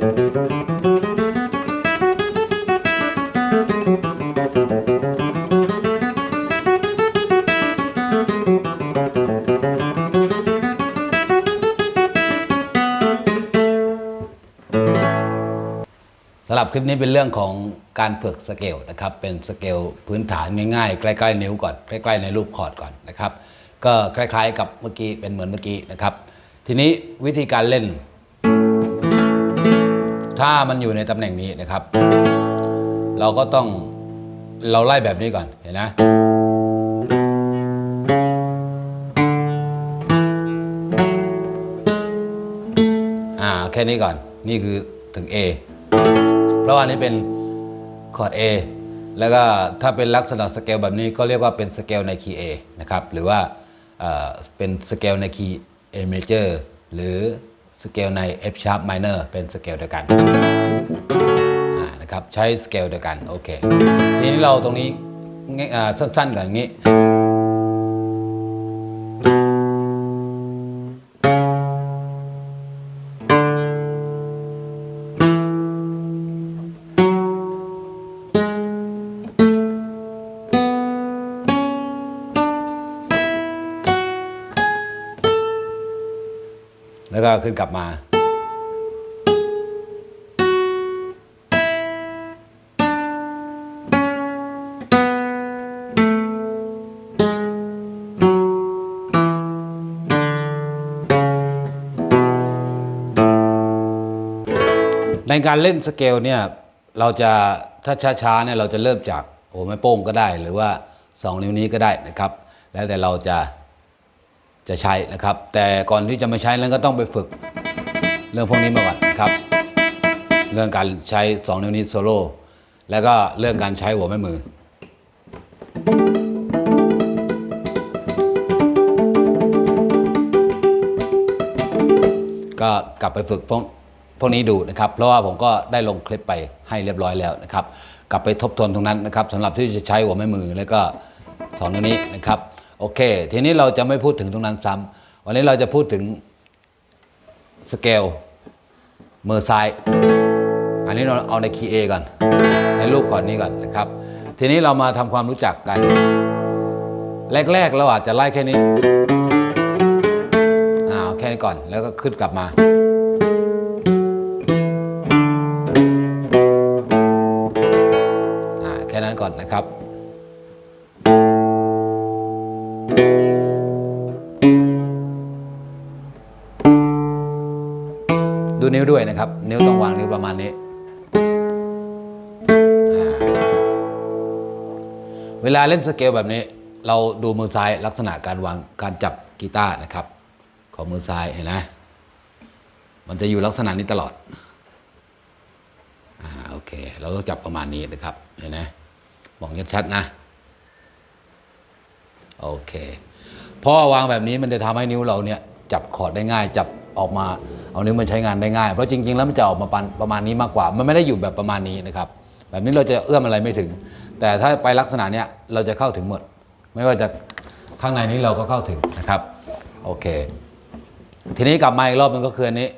สำหรับคลิปนี้เป็นเรื่องของการฝึกสเกลนะครับเป็นสเกลพื้นฐานง่ายๆใกล้ๆนิ้วก่อนใกล้ๆในรูปคอร์ดก่อนนะครับ ก็คล้ายๆกับเมื่อกี้เป็นเหมือนเมื่อกี้นะครับ ทีนี้วิธีการเล่น ถ้ามันอยู่ในตำแหน่งนี้นะครับ เราก็ต้องเราไล่แบบนี้ก่อนเห็นนะอ่าแค่นี้ก่อนนี่คือถึง A เพราะว่านี่เป็นคอร์ด A แล้วก็ถ้าเป็นลักษณะสเกลแบบนี้ก็เรียกว่าเป็นสเกลในคีย์ A นะครับ หรือว่าเอ่อเป็นสเกลในคีย์ A major หรือ สเกลใน F sharp minor เป็นสเกลเดียวกันนะครับใช้สเกลเดียวกันโอเคทีนี้เราตรงนี้สั้นๆก่อนอย่างนี้ ก็ขึ้นกลับมา ในการเล่นสเกลเนี่ยเราจะถ้าช้าๆเนี่ยเราจะเริ่มจากโอ้ไม่โป้งก็ได้ หรือว่า 2 นิ้วนี้ก็ได้นะครับ แล้วแต่เราจะ จะใช้นะครับ แต่ก่อนที่จะมาใช้นั้นก็ต้องไปฝึกเรื่องพวกนี้มาก่อนครับ เรื่องการใช้ 2 นิ้วนี้โซโล่แล้วก็เรื่องการใช้หัวแม่มือ ก็กลับไปฝึกพวกพวกนี้ดูนะครับ เพราะว่าผมก็ได้ลงคลิปไปให้เรียบร้อยแล้วนะครับ กลับไปทบทวนตรงนั้นนะครับสำหรับที่จะใช้หัวแม่มือแล้วก็สองตรงนี้นะครับ โอเค ทีนี้เราจะไม่พูดถึงตรงนั้นซ้ำวันนี้เราจะพูดถึงสเกลมือซ้าย อันนี้เราเอาในคีย์ A ก่อน ในรูปก่อนนี้ก่อนนะครับ ทีนี้เรามาทำความรู้จักกัน แรก ๆ เราอาจจะไล่แค่นี้อ่าเอาแค่นี้ก่อนแล้วก็ขึ้นกลับมาอ่าแค่นั้นก่อนนะครับ ดูนิ้วด้วยนะครับ นิ้วต้องวางนิ้วประมาณนี้ เวลาเล่นสเกลแบบนี้ เราดูมือซ้ายลักษณะการวางการจับกีตาร์นะครับ ของมือซ้ายเห็นไหมมันจะอยู่ลักษณะนี้ตลอดอ่าโอเค เราต้องจับประมาณนี้นะครับเห็นไหมมองชัดๆนะ โอเคเพราะว่าวางแบบนี้มันจะทำให้นิ้วเราเนี่ยจับคอร์ดได้ง่าย จับออกมาเอานิ้วมันใช้งานได้ง่าย เพราะจริง ๆ แล้วมันจะออกมาประมาณนี้มากกว่า มันไม่ได้อยู่แบบประมาณนี้นะครับ แบบนี้เราจะเอื้อมอะไรไม่ถึง แต่ถ้าไปลักษณะเนี้ยเราจะเข้าถึงหมด ไม่ว่าจะข้างในนี้เราก็เข้าถึงนะครับ โอเค ทีนี้กลับมาอีกรอบหนึงก็คืออันนี้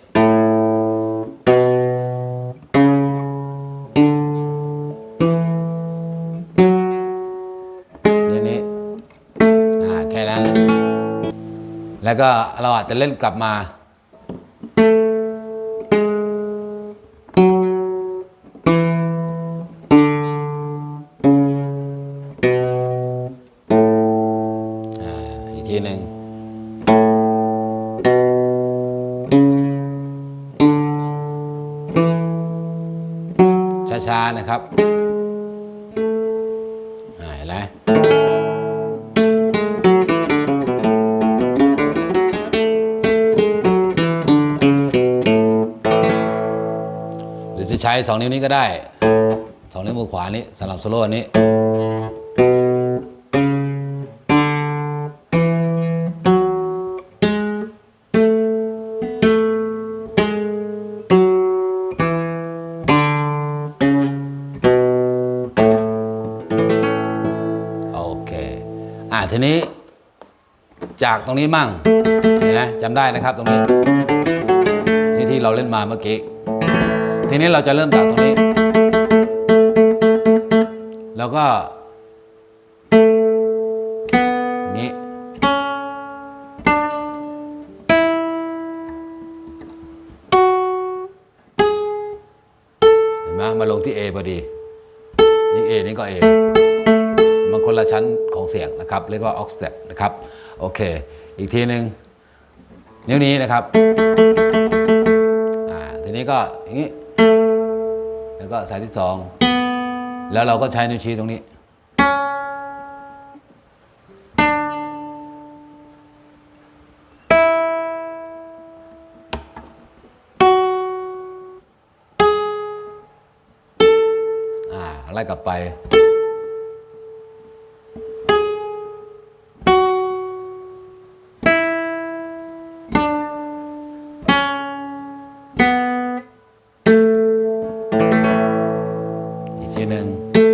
แล้วก็เราอาจจะเล่นกลับมา สองนิ้วนี้ก็ได้สองนิ้วมือขวานี้สำหรับโซโล่อันนี้โอเคอ่าทีนี้จากตรงนี้มั่งนไหมจำได้นะครับตรงนี้ที่ที่เราเล่นมาเมื่อกี้ ทีนี้เราจะเริ่มจากตรงนี้ แล้วก็นี้ เห็นไหมมาลงที่ A พอดี นี่ A นี่ก็ A มันคนละชั้นของเสียงนะครับ เรียกว่า octave นะครับ โอเค อีกทีหนึ่งนิ้วนี้นะครับ อ่า ทีนี้ก็อย่างนี้ แล้วก็สายที่สองแล้วเราก็ใช้นิ้วชี้ตรงนี้อ่าไล่กลับไป อีก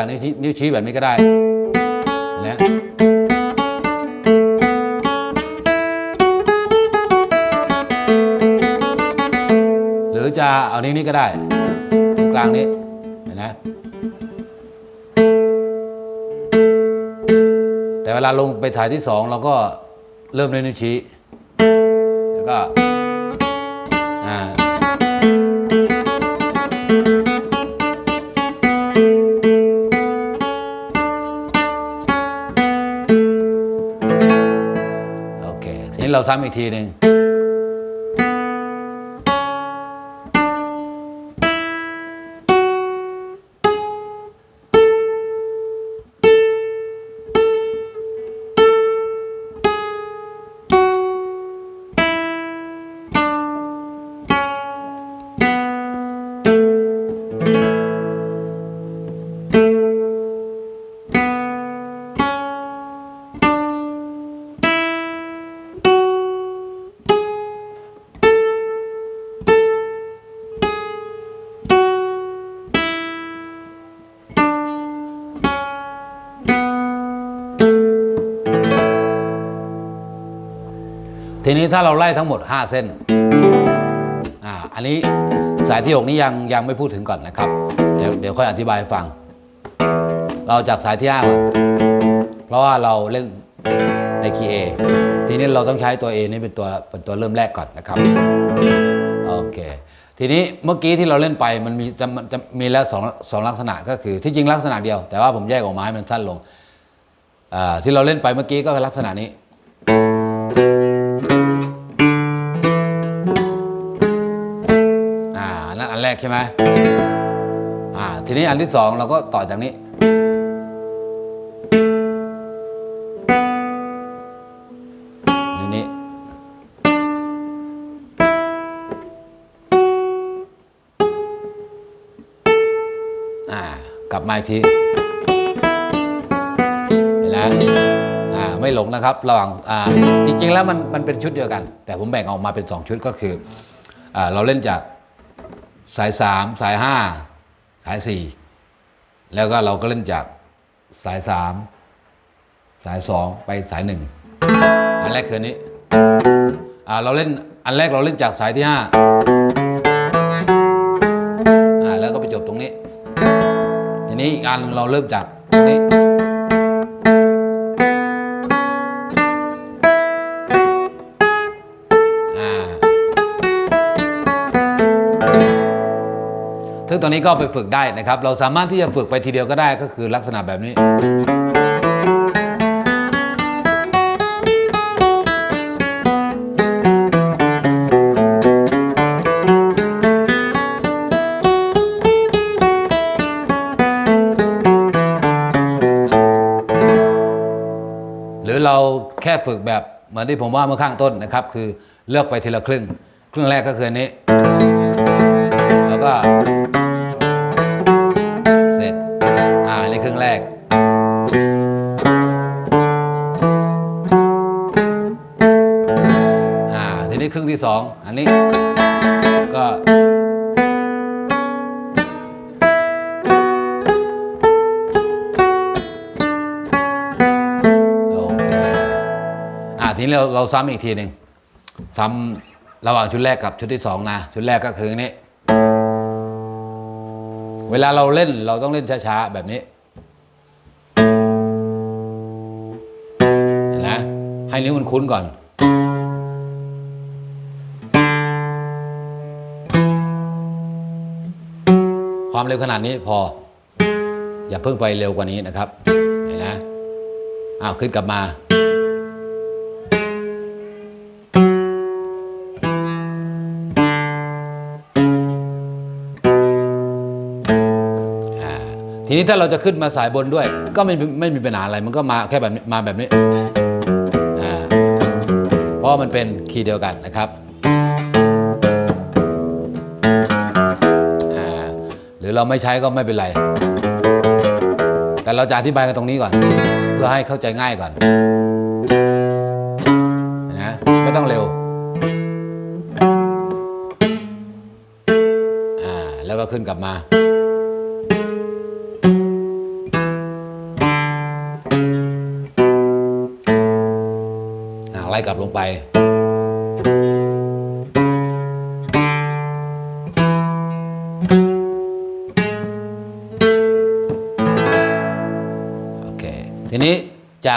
จากนิ้วชี้นิ้วชี้แบบนี้ก็ได้นะหรือจะเอานิ้วนี้ก็ได้กลางนี้เห็นไหมแต่เวลาลงไปถ่ายที่สองเราก็เริ่มด้วยนิ้วชี้แล้วก็ ซ้ำอีกทีหนึ่ง นี้ถ้าเราไล่ทั้งหมด 5 เส้นอ่าอันนี้สายที่ 6 นี้ยังยังไม่พูดถึงก่อนนะครับ เดี๋ยวเดี๋ยวค่อยอธิบายฟัง เราจากสายที่5ก่อนเพราะว่าเราเล่นในคีย์ A ทีนี้เราต้องใช้ตัว A นี่เป็นตัวเป็นตัวเริ่มแรกก่อนนะครับโอเคทีนี้เมื่อกี้ที่เราเล่นไปมันมีจะมันจะมีแล้วสองสองลักษณะก็คือที่จริงลักษณะเดียว แต่ว่าผมแยกออกมาให้มันสั้นลงอ่าที่เราเล่นไปเมื่อกี้ก็คือลักษณะนี้ รกใช่ไหมอ่าทีนี้อันที่สองเราก็ต่อจากนี้นี่นี่อ่ากลับมาอีกทีเห็นแล้วอ่าไม่หลงนะครับ ระหว่างอ่าจริงๆแล้วมันมันเป็นชุดเดียวกัน แต่ผมแบ่งออกมาเป็น 2 ชุดก็คืออ่าเราเล่นจาก สาย3สาย5สาย4แล้วก็เราก็เล่นจากสาย3สาย2ไปสาย1อันแรกคือนี้อ่าเราเล่นอันแรกเราเล่นจากสายที่5อ่าแล้วก็ไปจบตรงนี้ ทีนี้อีกอันเราเริ่มจากตรงนี้ ซึ่งตอนนี้ก็ไปฝึกได้นะครับ เราสามารถที่จะฝึกไปทีเดียวก็ได้ก็คือลักษณะแบบนี้ หรือเราแค่ฝึกแบบเหมือนที่ผมว่าเมื่อข้างต้นนะครับ คือเลือกไปทีละครึ่ง ครึ่งแรกก็คืออันนี้ แล้วก็ ที่สองอันนี้ก็โอเคอ่าทีนี้เราเราซ้ำอีกทีหนึ่งซ้ำระหว่างชุดแรกกับชุดที่สองนะ ชุดแรกก็คือนี้ เวลาเราเล่นเราต้องเล่นช้าๆ แบบนี้เห็นนะให้นิ้วมันคุ้นก่อน เร็วขนาดนี้พอ อย่าเพิ่งไปเร็วกว่านี้นะครับเห็นนะอ้าวขึ้นกลับมาอ่าทีนี้ถ้าเราจะขึ้นมาสายบนด้วย ก็ไม่ไม่มีปัญหาอะไรมันก็มาแค่แบบมาแบบนี้อ่าเพราะมันเป็นคีย์เดียวกันนะครับ รือเราไม่ใช้ก็ไม่เป็นไร แต่เราจะอธิบายกันตรงนี้ก่อน เพื่อให้เข้าใจง่ายก่อนนะไม่ต้องเร็วอ่าแล้วก็ขึ้นกลับมาอ่าไล่กลับลงไป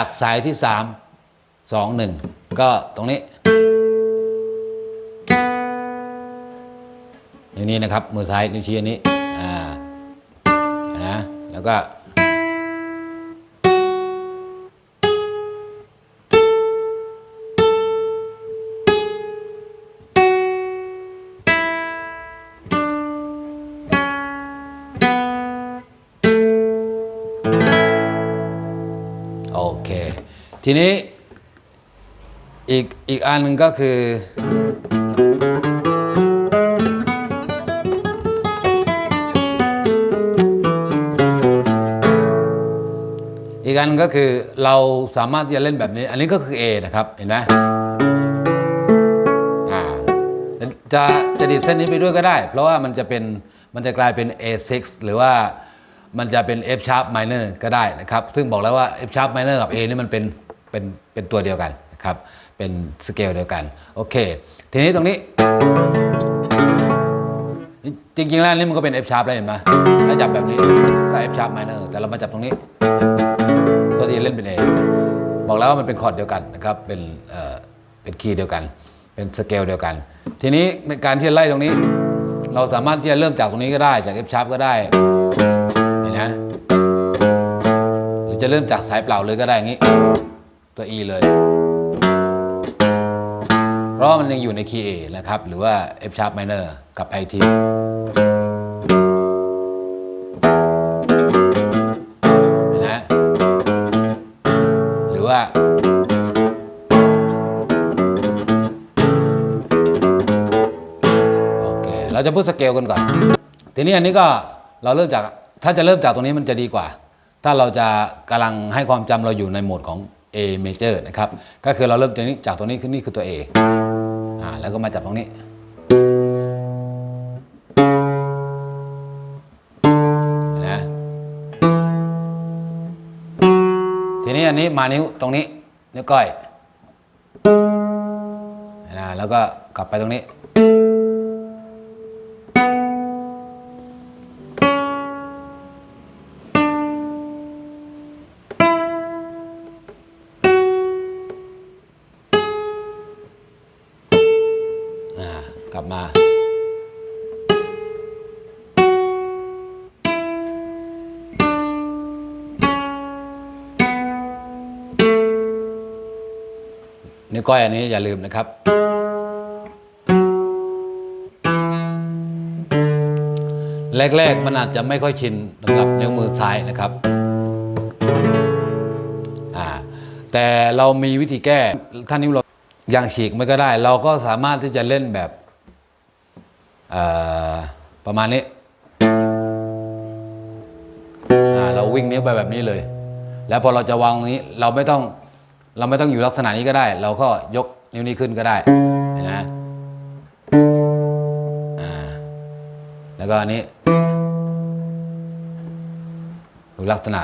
จากสายที่ 3 2 1 ก็ตรงนี้ อย่างนี้นะครับ มือซ้ายนิ้วชี้อันนี้ อ่านะแล้วก็ ทีนี้อีกอีกอันหนึ่งก็คือ อีกอันก็คือเราสามารถที่จะเล่นแบบนี้ อันนี้ก็คือ A นะครับ เห็นไหมจะจะดีดเส้นนี้ไปด้วยก็ได้ เพราะว่ามันจะเป็นมันจะกลายเป็น A6 หรือว่ามันจะเป็น F sharp minor ก็ได้นะครับ ซึ่งบอกแล้วว่า F sharp minor กับ A นี่มันเป็น เป็นเป็นตัวเดียวกันนะครับ เป็นสเกลเดียวกัน โอเค ทีนี้ตรงนี้ จริงๆแล้วนี่มันก็เป็น F sharp แล้วเห็นไหมถ้าจับแบบนี้ก็ F sharp minor แต่เรามาจับตรงนี้ ตัวที่เล่นเป็น A บอกแล้วว่ามันเป็นคอร์ดเดียวกันนะครับ เป็นเอ่อเป็นคีย์เดียวกัน เป็นสเกลเดียวกัน ทีนี้ในการที่จะไล่ตรงนี้ เราสามารถที่จะเริ่มจากตรงนี้ก็ได้จาก F sharp ก็ได้เห็นไหมหรือจะเริ่มจากสายเปล่าเลยก็ได้อย่างนี้ ตัว E เลย เพราะมันยังอยู่ในคีย์ A นะครับ หรือว่า F sharp minor กับ IT เห็นไหมหรือว่า โอเค เราจะพูดสเกลกันก่อน ทีนี้อันนี้ก็เราเริ่มจาก ถ้าจะเริ่มจากตรงนี้มันจะดีกว่า ถ้าเราจะกำลังให้ความจำเราอยู่ในโหมดของ A major นะครับ ก็คือเราเริ่มจากนี้จากตรงนี้คือนี่คือตัว A อ่าแล้วก็มาจับตรงนี้นไหมทีนี้อันนี้มานิ้วตรงนี้นิ้วก้อยนะแล้วก็กลับไปตรงนี้ วก้อยอันนี้อย่าลืมนะครับ แรกๆมันอาจจะไม่ค่อยชินสำหรับนิ้วมือซ้ายนะครับแต่เรามีวิธีแก้ท่านนิ้วเราอย่างฉีกมันก็ได้ เราก็สามารถที่จะเล่นแบบประมาณนี้เราวิ่งนิ้วไปแบบนี้เลย แล้วพอเราจะวางตรงนี้เราไม่ต้อง เราไม่ต้องอยู่ลักษณะนี้ก็ได้ เราก็ยกนิ้วนี้ขึ้นก็ได้เห็นไหมอ่าแล้วก็อันนี้ดูลักษณะ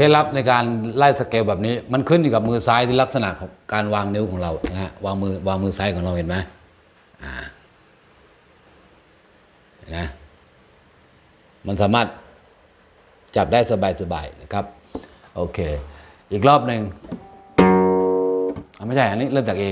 เคล็ดลับในการไล่สเกลแบบนี้ มันขึ้นอยู่กับมือซ้ายที่ลักษณะของการวางนิ้วของเรานะฮะวางมือวางมือซ้ายของเราเห็นไหมอ่านไหมมันสามารถจับได้สบายๆนะครับ โอเค อีกรอบหนึ่งไม่ใช่อันนี้เริ่มจาก A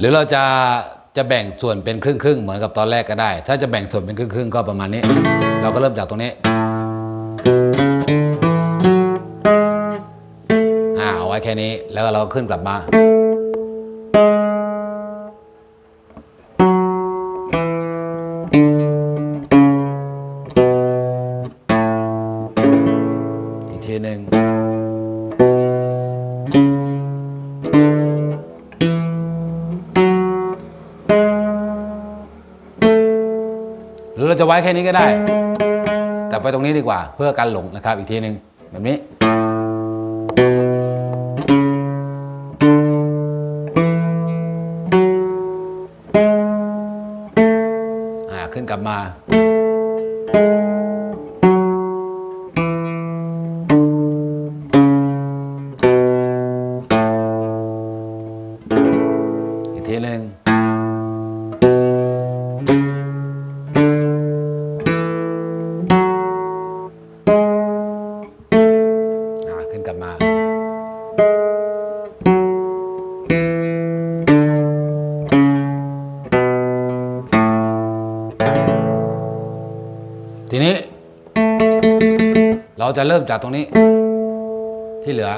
หรือเราจะจะแบ่งส่วนเป็นครึ่งครึ่งเหมือนกับตอนแรกก็ได้ ถ้าจะแบ่งส่วนเป็นครึ่งครึ่งก็ประมาณนี้ เราก็เริ่มจากตรงนี้อ่าเอาไว้แค่นี้แล้วเราขึ้นกลับมา แค่นี้ก็ได้ แต่ไปตรงนี้ดีกว่าเพื่อการหลงนะครับ อีกทีหนึ่งแบบนี้อ่าขึ้นกลับมา จะเริ่มจากตรงนี้ ที่เหลือ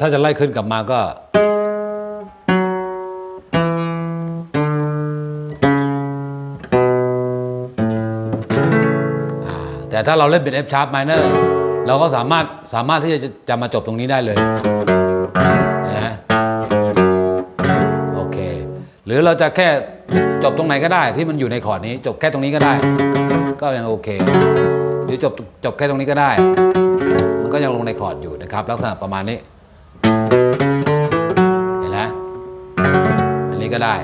ถ้าจะไล่ขึ้นกลับมาก็ แต่ถ้าเราเล่นเป็น F sharp minor เราก็สามารถสามารถที่จะจะมาจบตรงนี้ได้เลยนะโอเค หรือเราจะแค่จบตรงไหนก็ได้ที่มันอยู่ในคอร์ดนี้ จบแค่ตรงนี้ก็ได้ ก็ยังโอเค หรือจบจบแค่ตรงนี้ก็ได้ มันก็ยังลงในคอร์ดอยู่นะครับ ลักษณะประมาณนี้ เห็นไหมอันนี้ก็ได้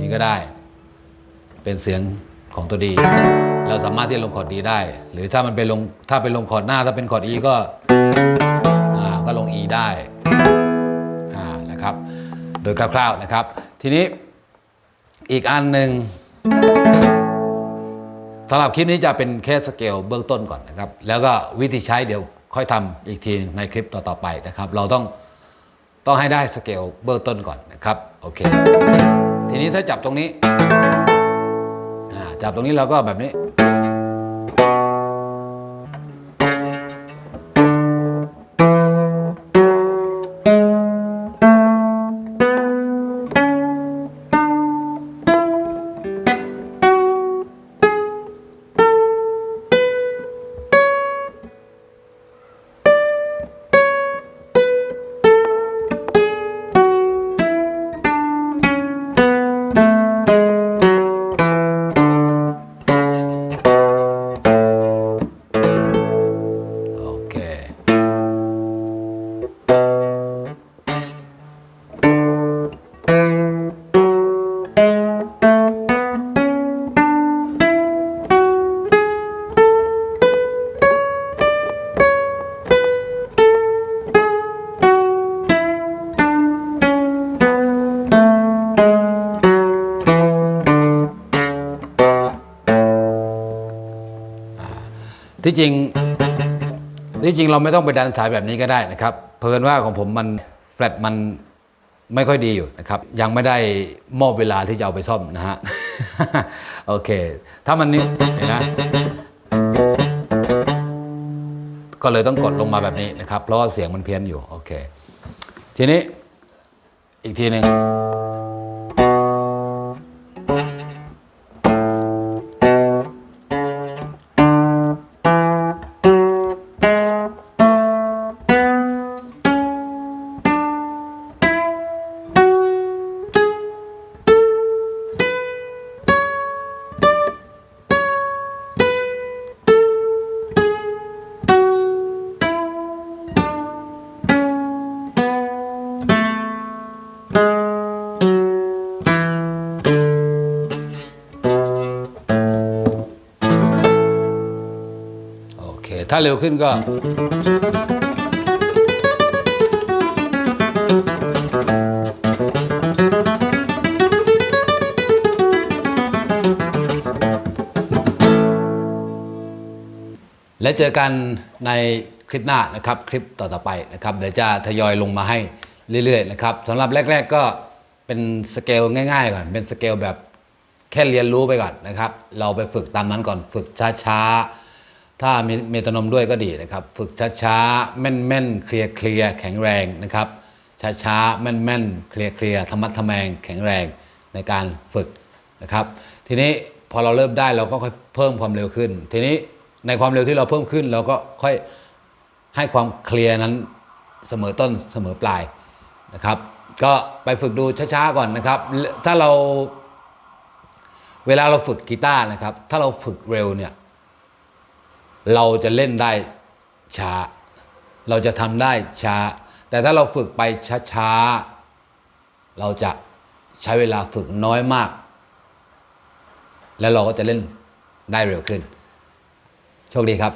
นี่ก็ได้ เป็นเสียงของตัวดี เราสามารถที่จะลงคอร์ดดีได้ หรือถ้ามันเป็นลงถ้าเป็นลงคอร์ดหน้าถ้าเป็นคอร์ด E ก็ก็ลง E ได้นะครับ โดยคร่าวๆนะครับ ทีนี้อีกอันหนึ่งสำหรับคลิปนี้จะเป็นแค่สเกลเบื้องต้นก่อนนะครับ แล้วก็วิธีใช้เดี๋ยว ค่อยทำอีกทีในคลิปต่อๆไปนะครับ เราต้องต้องให้ได้สเกลเบื้องต้นก่อนนะครับโอเค ทีนี้ถ้าจับตรงนี้จับตรงนี้เราก็แบบนี้ เราไม่ต้องไปดันสายแบบนี้ก็ได้นะครับ เพลินว่าของผมมันแฟลตมันไม่ค่อยดีอยู่นะครับ ยังไม่ได้มอบเวลาที่จะเอาไปซ่อมนะฮะ โอเค ถ้ามันนี่เห็นนะ ก็เลยต้องกดลงมาแบบนี้นะครับ เพราะว่าเสียงมันเพี้ยนอยู่ โอเค ทีนี้อีกทีหนึ่ง ถ้าเร็วขึ้นก็ และเจอกันในคลิปหน้านะครับ คลิปต่อๆไปนะครับ เดี๋ยวจะทยอยลงมาให้เรื่อยๆนะครับสำหรับแรก ๆ ก็เป็นสเกลง่ายๆก่อนเป็นสเกลแบบแค่เรียนรู้ไปก่อนนะครับ เราไปฝึกตามนั้นก่อนฝึกช้าๆ ถ้ามีเมโทรนมด้วยก็ดีนะครับ ฝึกช้าๆ แม่นๆ เคลียร์เคลียร์แข็งแรงนะครับ ช้าๆ แม่นๆ เคลียร์เคลียร์ธรรมะทแมงแข็งแรงในการฝึกนะครับ ทีนี้พอเราเริ่มได้เราก็ค่อยเพิ่มความเร็วขึ้น ทีนี้ในความเร็วที่เราเพิ่มขึ้น เราก็ค่อยให้ความเคลียร์นั้นเสมอต้นเสมอปลายนะครับ ก็ไปฝึกดูช้าๆ ก่อนนะครับ ถ้าเราเวลาเราฝึกกีตาร์นะครับ ถ้าเราฝึกเร็วเนี่ย เราจะเล่นได้ช้า เราจะทำได้ช้า แต่ถ้าเราฝึกไปช้าๆ เราจะใช้เวลาฝึกน้อยมาก แล้วเราก็จะเล่นได้เร็วขึ้น โชคดีครับ